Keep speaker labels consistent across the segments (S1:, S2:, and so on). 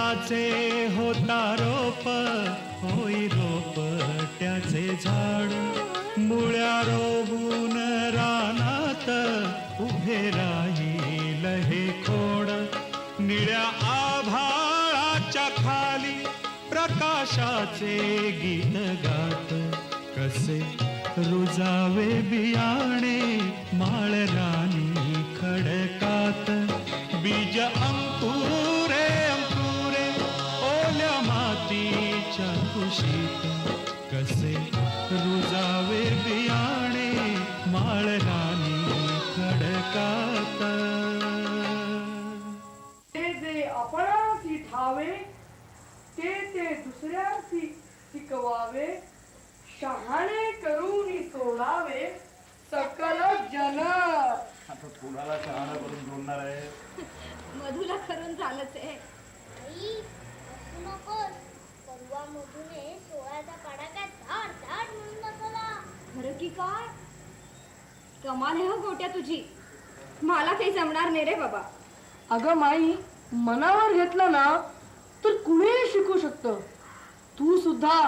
S1: अंकुराचे होता रोप होई रोप त्याचे झाड. मुळ्या रोवून रानात उभे राहील हे खोड. निळ्या आभाळाच्या खाली प्रकाशाचे गीत गात. कसे रुजावे बियाणे माळ राणी खडकात. बीज
S2: कोणाला शहाणा करून जोडणार आहे?
S3: मधुला करून झालंच आहे.
S4: आई असू नकोस परवा मधूने सोळाचा कडाका झाड झाड म्हणून दाखवला
S3: खरं की काय? कमाल आहे हो गोट्या तुझी. मला काही जमणार नाही रे बाबा.
S5: अगं माई मनावर घेतलं ना तर कुणीही शिकू शकतं. तू सुद्धा.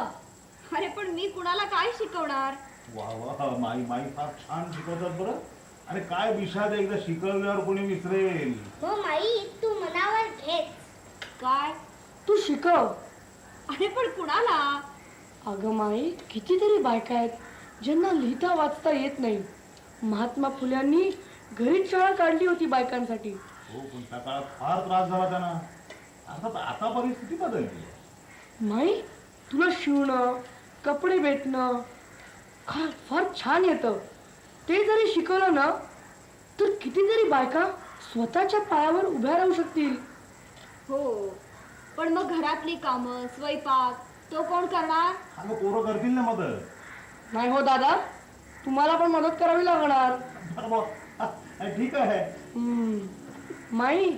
S3: अरे पण मी कुणाला काय शिकवणार?
S2: वा वा माई माई फार छान शिकवतात बरं. अरे काय विषाद एकदा शिकवल्यावर कोणी विसरेल
S4: हो माई तू मनावर घेत.
S3: काय?
S5: तू शिकव.
S3: अरे पण कुणाला?
S5: अगं माई कितीतरी बायका आहेत ज्यांना लिहिता वाचता येत नाही. महात्मा फुल्यांनी घरीच शाळा काढली होती बायकांसाठी.
S2: हो पण त्या काळात फार त्रास झाला त्यांना. अर्थात आता परिस्थिती बदलली
S5: माई तुला शिवणं कपडे भेटणं खा फार छान येतं. ते जरी शिकवलं ना तर कितीतरी बायका स्वतःच्या पायावर उभ्या राहू शकतील.
S3: हो पण मग घरातली कामं स्वयंपाक तो कोण करणार?
S2: अगं पोरं करतील ना मदत.
S5: नाही हो दादा तुम्हाला पण मदत करावी लागणार.
S2: बरं बुवा. हा, ठीक आहे.
S5: हम्म. माई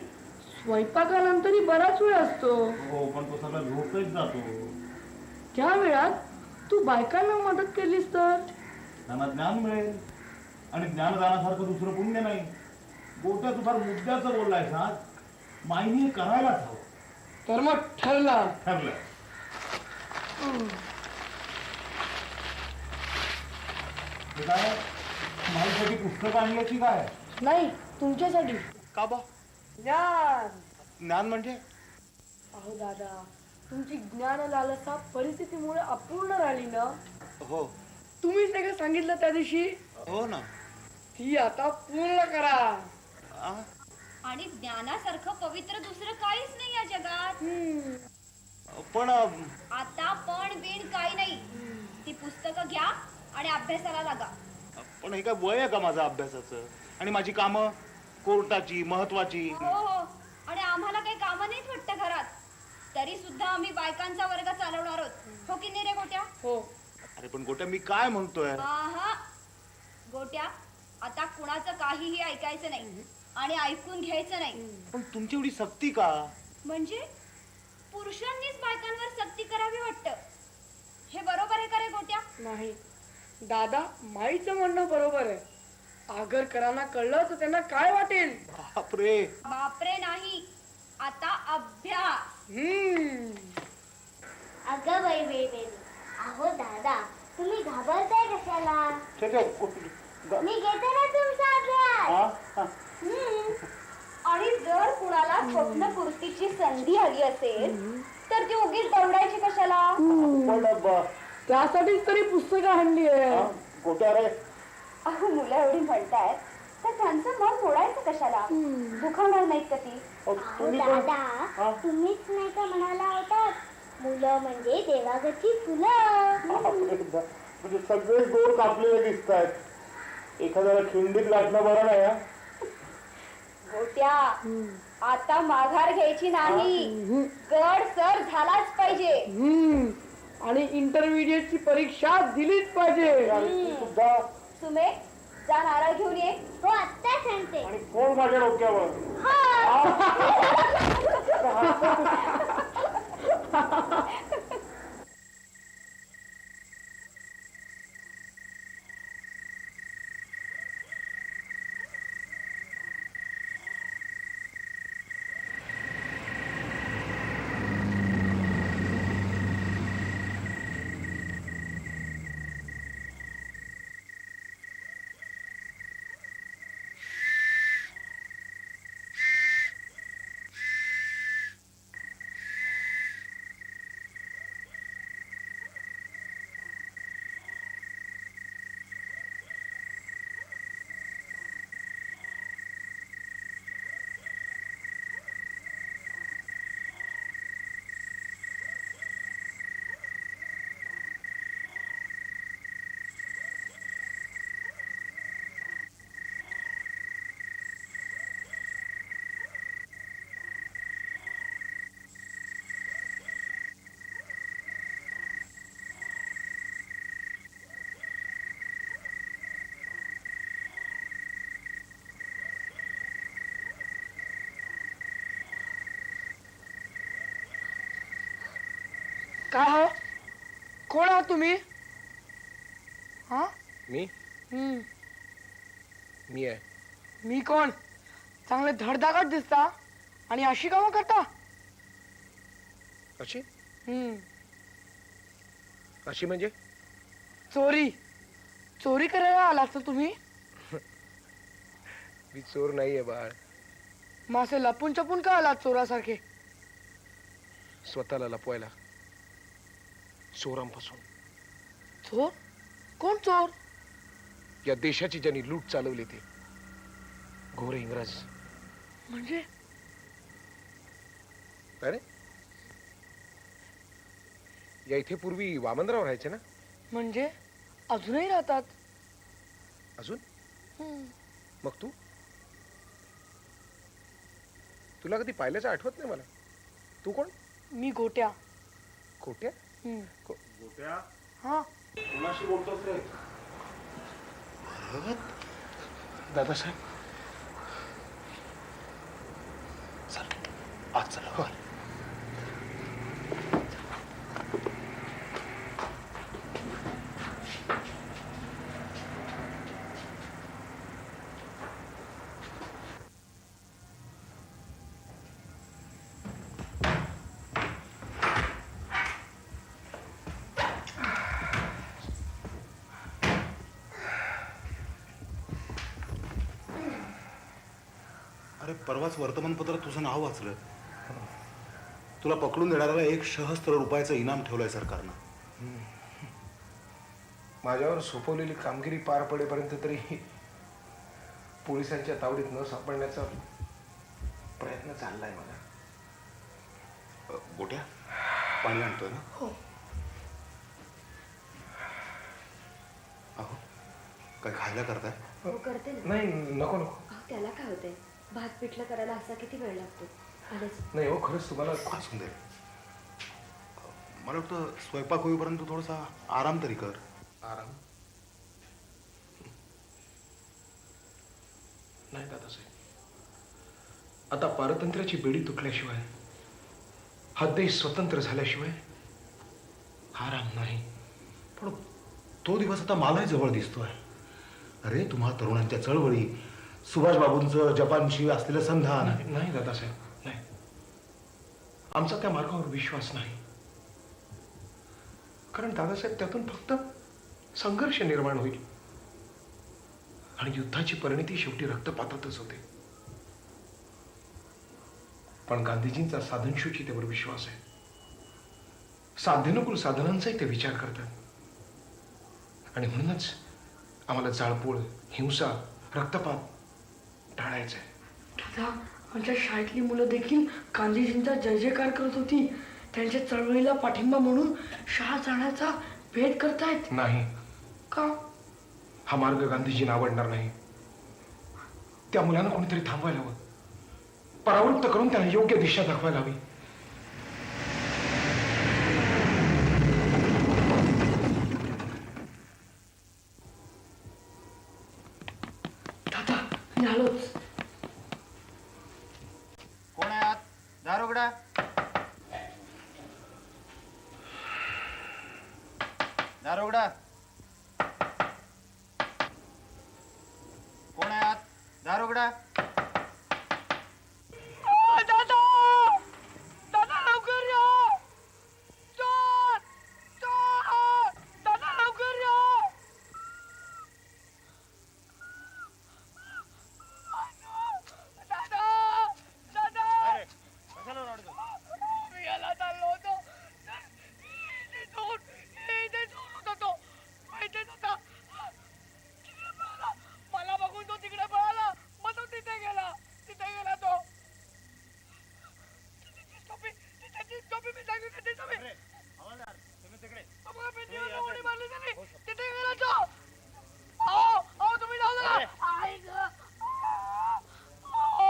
S5: स्वयंपाकानंतरही बराच वेळ असतो.
S2: हो पण तो सगळा झोपच जातो.
S5: त्या वेळात तू बायकांना मदत केलीस तर?
S2: त्यांना ज्ञान मिळेल. आणि ज्ञानदानासारखं दुसरं पुण्य नाही. गोट्या तू फार मुद्द्याचं बोललाय माईने हे करायलाच हवं.
S5: तर मग ठरला.
S2: ठरलं. हे काय? माईसाठी पुस्तकं आणल्याची काय?
S5: नाही तुमच्यासाठी.
S2: का बा?
S5: ज्ञान.
S2: ज्ञान म्हणजे?
S5: अहो दादा तुमची ज्ञान लालसा परिस्थितीमुळे अपूर्ण राहिली ना?
S2: हो.
S5: तुम्ही सगळं सांगितलं त्या दिवशी?
S2: हो ना.
S5: ती आता पूर्ण करा.
S3: आणि ज्ञानासारखं पवित्र दुसरं काहीच नाही या जगात.
S2: पण
S3: आता पण बिन काही नाही. ती पुस्तकं घ्या आणि अभ्यासाला लागा.
S2: पण हे काय वय आहे का माझं अभ्यासाचं? आणि माझी कामं? कोर्टाची महत्वाची?
S3: हो हो. आणि आम्हाला काही कामं नाहीत वाटतं घरात. तरी सुद्धा आम्ही बायकांचा वर्ग चालवणार आहोत. हो की नाही रे गोट्या?
S5: हो.
S2: अरे पण गोट्या मी काय म्हणतोय?
S3: आहा. गोट्या आता कुणाचं काहीही ऐकायचं नाही आणि ऐकून घ्यायचं नाही.
S2: पण तुमची एवढी सक्ती का?
S3: म्हणजे पुरुषांनीच बायकांवर सक्ती करावी वाटतं. हे बरोबर आहे का रे गोट्या?
S5: नाही. दादा माईचं म्हणणं बरोबर आहे. आगरकरांना कळलं तर त्यांना काय वाटेल?
S2: बापरे.
S3: बापरे नाही. आता अभ्यास.
S5: हम्म.
S4: अगं बाई बाई बाई. अहो दादा तुम्ही घाबरताय कशाला. मी घेते ना तुमचा अभ्यास. हम्म.
S3: आणि जर कुणाला स्वप्नपूर्तीची संधी आली असेल तर ती उगीच दौडायची कशाला?
S5: त्यासाठीच तरी पुस्तकं आणली आहे.
S2: हा?
S3: अहो मुलं एवढी म्हणतायत तर त्यांचं मन सोडायचं कशाला? दुखावणार नाहीत का ती?
S4: दादा
S2: हा?
S4: तुम्हीच नाही का म्हणाला होता मुलं म्हणजे देवागची फुलं.
S2: म्हणजे सगळे गोर कापलेले दिसत आहेत एखाद्याला खिंडीत गाठणं बरं नाही हा?
S3: गोट्या आता माघार घ्यायची नाही. गड सर झालाच पाहिजे.
S5: हम्म. आणि इंटरमिडिएटची परीक्षा दिलीच पाहिजे.
S2: आणि तू सुद्धा
S3: सुमे जा नारळ घेऊन ये.
S4: हो आत्ता सांगते.
S2: आणि कोण माझ्या डोक्यावर?
S5: काय हो? कोण आहात तुम्ही? हा?
S6: मी?
S5: हम्म.
S6: मी आहे.
S5: मी कोण? चांगले धडधाकट दिसता. आणि अशी कामं करता?
S6: अशी?
S5: हम्म.
S6: अशी म्हणजे?
S5: चोरी. चोरी करायला आलात तर तुम्ही?
S6: मी चोर नाहीये बाळ.
S5: मासे लपून चपून का आलात चोरासारखे?
S6: स्वतःला लपवायला. चोरांपासून.
S5: चोर? कोण चोर?
S6: या देशाची ज्यांनी लूट चालवली ती. घोर इंग्रज.
S5: म्हणजे?
S6: अरे. या इथे पूर्वी वामनराव राहायचे ना?
S5: म्हणजे? अजूनही राहतात.
S6: अजून?
S5: हम्म.
S6: मग तू? तुला कधी पाहिल्याचं आठवत नाही मला? तू कोण?
S5: मी गोट्या.
S6: खोट्या
S5: हम्म.
S2: गोट्या
S5: हा.
S2: कुणाशी बोलतोस रे?
S6: दादासाहेब चल आज चला हो
S7: परवाच वर्तमानपत्रात तुझं नाव वाचलं. तुला पकडून देणाऱ्याला एक सहस्त्र रुपयाचं इनाम ठेवलंय सरकारनं.
S6: माझ्यावर सोपवलेली कामगिरी पार पडेपर्यंत तरी पोलिसांच्या तावडीत न सापडण्याचा प्रयत्न चाललाय मला.
S7: गोट्या? पाणी आणतोय ना?
S5: हो.
S7: अहो काय खायला करताय?
S8: हो करते ना.
S6: नाही नको नको.
S8: त्याला काय होतंय? भात पिठलं करायला असा किती वेळ लागतो?
S6: नाही हो खरंच तुम्हाला
S7: वाचून दे मला वाटतं स्वयंपाक होईपर्यंत थोडासा आराम तरी कर.
S6: आराम? नाही दादासाहेब आता पारतंत्र्याची बेडी तुटल्याशिवाय हा देश स्वतंत्र झाल्याशिवाय आराम नाही.
S7: पण तो दिवस आता मलाही जवळ दिसतोय. अरे तुम्हा तरुणांच्या चळवळी सुभाषबाबूंचं जपानशी असलेलं संधान
S6: नाही नाही दादासाहेब नाही. आमचा त्या मार्गावर विश्वास नाही. कारण दादासाहेब त्यातून फक्त संघर्ष निर्माण होईल. आणि युद्धाची परिणिती शेवटी रक्तपातातच होते. पण गांधीजींचा साधनशुचितेवर विश्वास आहे. साध्यनुकूल साधनांचाही ते विचार करतात. आणि म्हणूनच आम्हाला जाळपोळ हिंसा रक्तपात टाळायचं आहे
S5: दादा आमच्या शाळेतली मुलं देखील गांधीजींचा जय जयकार करत होती. त्यांच्या चळवळीला पाठिंबा म्हणून शाळा जाण्याचा भेद करतायत.
S6: नाही.
S5: का?
S6: हा मार्ग गांधीजींना आवडणार नाही. त्या मुलांना कोणीतरी थांबवायला हवं. परावृत्त करून त्यांना योग्य दिशा दाखवायला हवी
S5: दादा मी आलोच
S9: कोण आहे आत दार उघडा दार उघडा कोण आहे आत? दार उघडा
S5: दादा दादा लवकर या चोर चोर दादा लवकर या दादा दादा मी याला चाललो होतो इथे चोर इथे चोर होता तो माहितीच होता तिकडे पळाला मला बघून तो तिकडे पळाला मग तो तिथे गेला तिथे गेला तो टोपी त्याची टोपी मी सांगितलं ते टोपी आम्हाला पेटीवर उडी मारली त्याने तिथे गेला तो अहो अहो तुम्ही जाऊ नका आई ग अहो.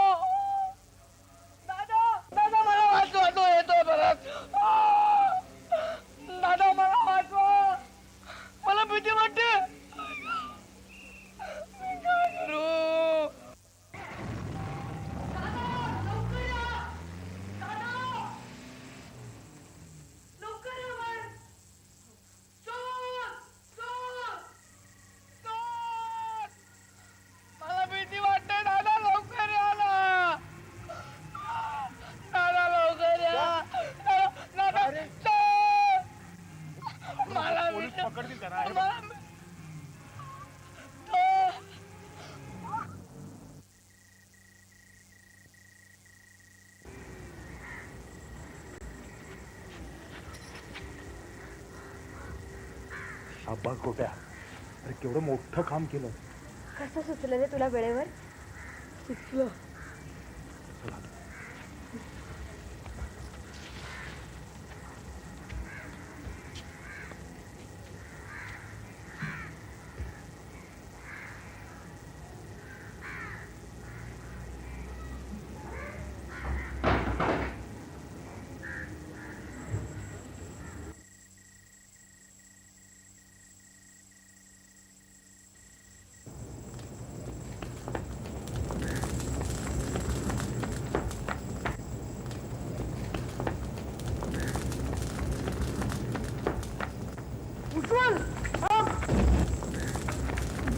S5: दादा दादा मला वाचवा तो येतो परत अहो. दादा मला वाचवा मला भीती वाटते मी काय करू लवकर या बाहेर. चोर! चोर! चोर! मला भीती वाटते दादा लवकर या ना दादा लवकर या दादा दादा चोर! मला भीती-
S2: पकडतील का नाही?
S5: मला भी- चोर!
S7: शाबास गोट्या अरे केवढं मोठं काम केलं.
S8: कसं सुचलं रे तुला वेळेवर?
S5: सुचलं.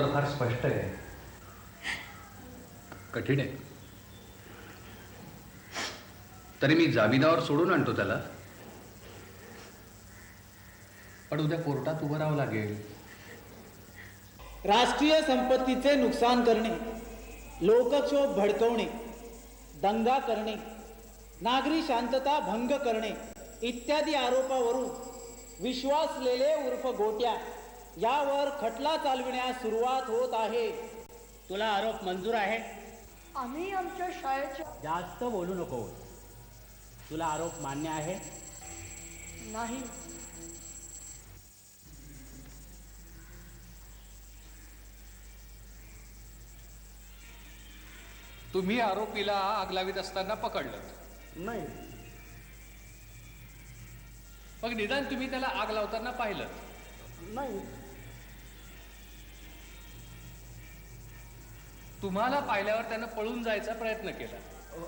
S10: पोलिसांचा आरोप तर फार स्पष्ट आहे. कठीण आहे. तरी मी जामिनावर सोडून आणतो त्याला. पण उद्या कोर्टात उभं राहावं लागेल.
S11: राष्ट्रीय संपत्तीचे नुकसान करणे लोकक्षोभ भडकवणे दंगा करणे नागरी शांतता भंग करणे इत्यादी आरोपावरून विश्वासलेले उर्फ गोट्या यावर खटला चालविण्यास सुरुवात होत आहे. तुला आरोप मंजूर आहे?
S5: आम्ही आमच्या शाळेच्या
S11: जास्त बोलू नको. तुला आरोप मान्य आहे?
S5: नाही.
S10: तुम्ही आरोपीला आग लावित असताना पकडलं.
S2: नाही.
S10: मग निदान तुम्ही त्याला आग लावताना पाहिलं.
S2: नाही.
S10: तुम्हाला पाहिल्यावर त्यानं पळून जायचा प्रयत्न केला.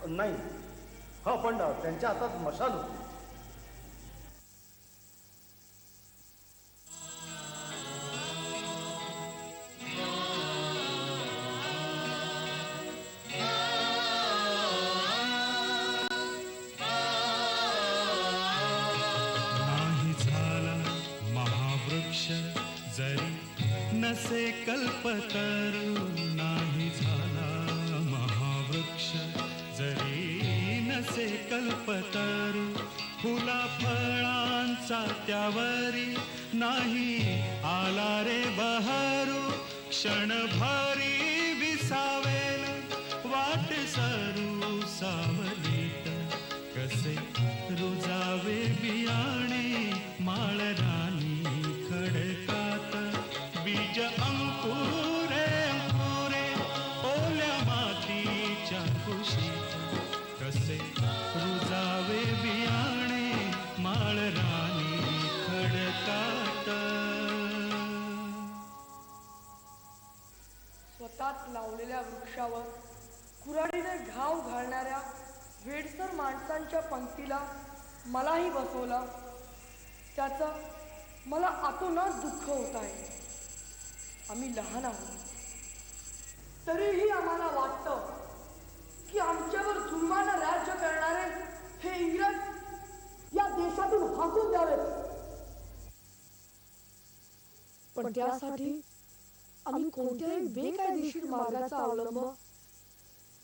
S2: नाही. हो पण त्यांच्या हातात मशाल होती.
S1: नसे कल्पतरू नाही झाला महावृक्ष. जरी नसे कल्पतरू फुला फळांचा त्यावरी नाही आला रे बहरू. क्षणभरी
S5: घेतला मलाही बसवला. त्याचं मला आतोनात दुःख होत आहे. आम्ही लहान आहोत. तरीही आम्हाला वाटतं की आमच्यावर जुलमानं राज्य करणारे हे इंग्रज या देशातून हाकून द्यावेत. पण त्यासाठी आम्ही कोणत्याही बेकायदेशीर मार्गाचा अवलंब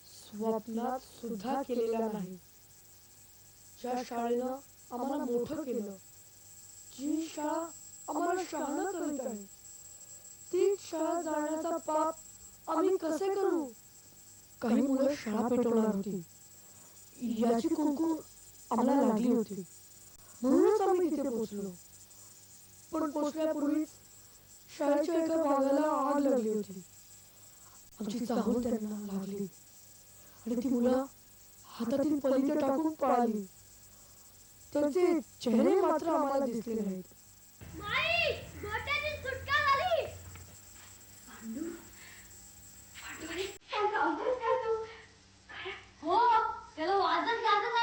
S5: स्वप्नात सुद्धा केलेला नाही. ज्या शाळेनं आम्हाला मोठं केलं जी शाळा आम्हाला शहाणं करीत आहे ती शाळा जाण्याचा पाप आम्ही कसे करू? काही मुलं शाळा पेटवणार होती. याची कुंकू आम्हाला लागली होती. म्हणूनच आम्ही तिथे पोचलो. पण पोचल्यापूर्वीच शाळेच्या एका भागाला आग लागली होती. आमची चाहूल त्यांना लागली. आणि ती मुलं हातातील पलीकडे टाकून पळाली. त्यांचे चेहरे मात्र आम्हाला दिसले नाहीत.
S4: माई गोट्याची सुटका झाली. हो त्याला वाजत गाजत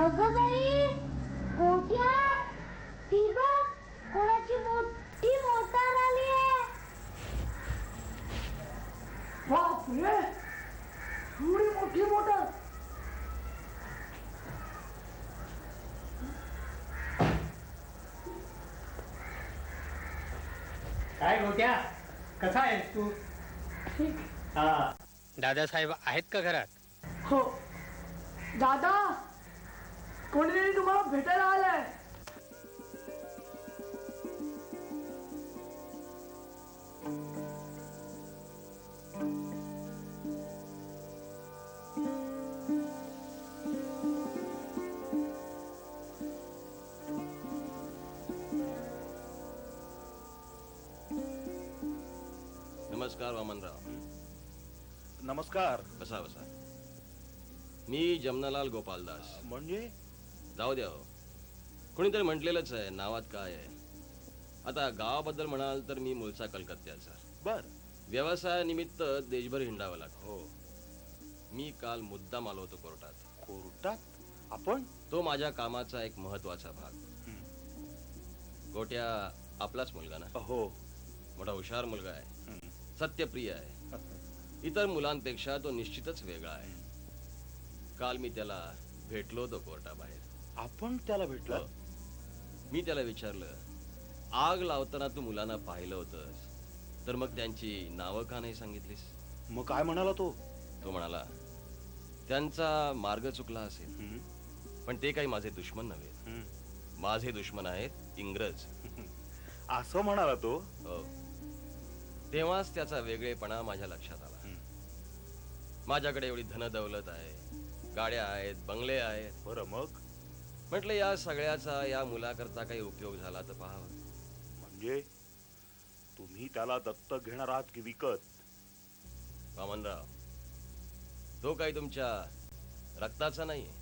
S4: अगं बाई गोट्या ती बघ कोणाची मोठी मोटार आली आहे?
S5: बापरे! एवढी मोठी मोटर!
S10: काय गोट्या कसा आहेस तू?
S5: ठीक.
S10: हा. दादासाहेब आहेत का घरात?
S5: हो. दादा! कोणीतरी तुम्हाला भेटायला आलाय
S12: नमस्कार वामनराव।
S2: नमस्कार।
S12: बसा बसा। मी जमनालाल गोपालदास।
S2: म्हणजे?
S12: जाऊ द्या हो. कोणीतरी म्हटलेलंच आहे नावात काय आहे. आता गावाबद्दल म्हणाल तर मी मूळचा कलकत्त्याचा.
S2: बर.
S12: व्यवसायानिमित्त देशभर हिंडावं लागतो.
S2: हो.
S12: मी काल मुद्दाम आलो होतो कोर्टात.
S2: कोर्टात? आपण?
S12: तो माझ्या कामाचा एक महत्त्वाचा भाग. गोट्या आपलाच मुलगा ना?
S2: हो.
S12: मोठा हुशार मुलगा आहे. सत्यप्रिय आहे. इतर मुलांपेक्षा तो निश्चितच वेगळा आहे. काल मी त्याला भेटलो होतो कोर्टाबाहेर.
S2: आपण त्याला भेटला?
S12: हो. मी त्याला विचारलं आग लावताना तू मुलांना पाहिलं होतंस तर मग त्यांची नावं का नाही सांगितलीस?
S2: मग काय म्हणाला तो?
S12: तो म्हणाला त्यांचा मार्ग चुकला असेल. पण ते काही माझे दुश्मन नव्हे. माझे दुश्मन आहेत इंग्रज.
S2: असं म्हणाला तो?
S12: हो. तेव्हाच त्याचा वेगळेपणा माझ्या लक्षात आला. माझ्याकडे एवढी धन दौलत आहे गाड्या आहेत बंगले आहेत.
S2: बरं मग?
S12: म्हटलं या सगळ्याचा या मुलाकरता काही उपयोग झाला तर पाहावा.
S2: म्हणजे? तुम्ही त्याला दत्तक घेणार आहात की विकत?
S12: वामनराव तो काही तुमच्या रक्ताचा नाही